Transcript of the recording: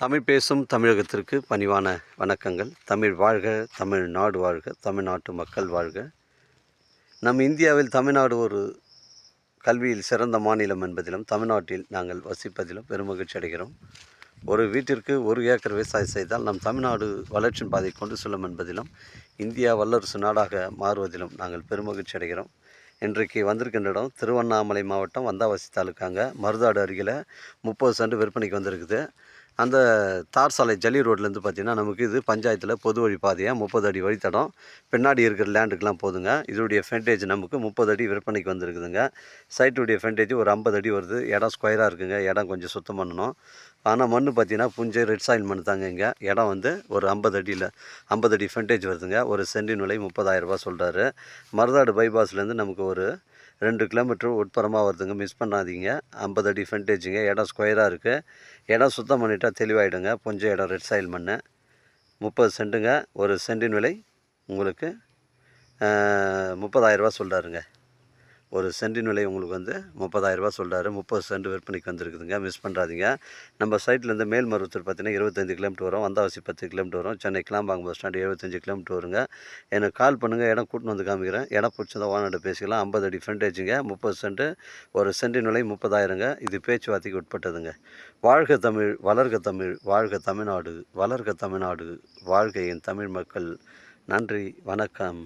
தமிழ் பேசும் தமிழகத்திற்கு பணிவான வணக்கங்கள். தமிழ் வாழ்க தமிழ் நாடு வாழ்க தமிழ்நாட்டு மக்கள் வாழ்க. நம் இந்தியாவில் தமிழ்நாடு ஒரு கல்வியில் சிறந்த மாநிலம் என்பதிலும் தமிழ்நாட்டில் நாங்கள் வசிப்பதிலும் பெருமகிழ்ச்சி அடைகிறோம். ஒரு வீட்டிற்கு ஒரு ஏக்கர் விவசாயம் செய்தால் நம் தமிழ்நாடு வளர்ச்சியின் பாதை கொண்டு செல்லும் என்பதிலும் இந்தியா வல்லரசு நாடாக மாறுவதிலும் நாங்கள் பெருமகிழ்ச்சி அடைகிறோம். இன்றைக்கு வந்திருக்கின்ற இடம் திருவண்ணாமலை மாவட்டம் வந்தாவாசி தாலுக்காங்க. மருதாடு அருகில் முப்பது சென்ட் விற்பனைக்கு வந்திருக்குது. அந்த தார் சாலை ஜல்லி ரோட்லேருந்து பார்த்திங்கன்னா நமக்கு இது பஞ்சாயத்தில் பொது வழி பாதையாக முப்பது அடி வழித்தடம். பின்னாடி இருக்கிற லேண்டுக்கெலாம் போதுங்க. இதோடைய ஃப்ரண்டேஜ் நமக்கு முப்பது அடி விற்பனைக்கு வந்திருக்குதுங்க. சைட்டுடைய ஃப்ரண்டேஜ் ஒரு ஐம்பது அடி வருது. இடம் ஸ்கொயராக இருக்குங்க. இடம் கொஞ்சம் சுத்தம் பண்ணணும். ஆனால் மண் பார்த்தீங்கன்னா புஞ்சை ரெட் சாயில் மண் தாங்க இங்கே. இடம் வந்து ஒரு ஐம்பது அடியில் ஐம்பது அடி ஃப்ரண்டேஜ் வருதுங்க. ஒரு சென்டின் விலை முப்பதாயிரரூபா சொல்கிறாரு மருதாடு பைபாஸ்லேருந்து நமக்கு ஒரு ரெண்டு கிலோமீட்டர் உட்புறமாக வருதுங்க. மிஸ் பண்ணாதீங்க. ஐம்பது அடி ஃப்ரண்டேஜுங்க இடம் ஸ்கொயராக இருக்குது இடம் சுத்தம் பண்ணிட்டால் தெளிவாயிடுங்க. கொஞ்சம் இடம் ரெட் சாயில் மண் முப்பது சென்ட்டுங்க ஒரு சென்டின் விலை உங்களுக்கு முப்பதாயிரரூபா சொல்கிறாருங்க ஒரு சென்டின் விலை உங்களுக்கு வந்து முப்பதாயிரரூபா சொல்கிறாரு முப்பது சென்ட் விற்பனைக்கு வந்திருக்குதுங்க. மிஸ் பண்ணுறாதீங்க நம்ம சைட்லேருந்து மேல்மருவத்தூர் பார்த்தீங்கன்னா இருபத்தஞ்சி கிலோமீட்டர் வரும். வந்தாவாசி பத்து கிலோமீட்டர் வரும். சென்னை கிளாம்பாங்க பஸ் ஸ்டாண்டு எழுபத்தஞ்சு கிலோமீட்டர் வருங்க. எனக்கு கால் பண்ணுங்கள் இடம் கூட்டின்னு வந்து காமிக்கிறேன். இடம் பிடிச்சதா ஓனர்கிட்ட பேசிக்கலாம். ஐம்பது அடி ஃப்ரண்டேஜுங்க முப்பது சென்ட்டு ஒரு சென்டின் விலை முப்பதாயிரங்க. இது பேச்சுவார்த்தைக்கு உட்பட்டதுங்க. வாழ்க தமிழ் வளர்க தமிழ் வாழ்க தமிழ்நாடு வளர்க தமிழ்நாடு வாழ்கையின் தமிழ் மக்கள். நன்றி. வணக்கம்.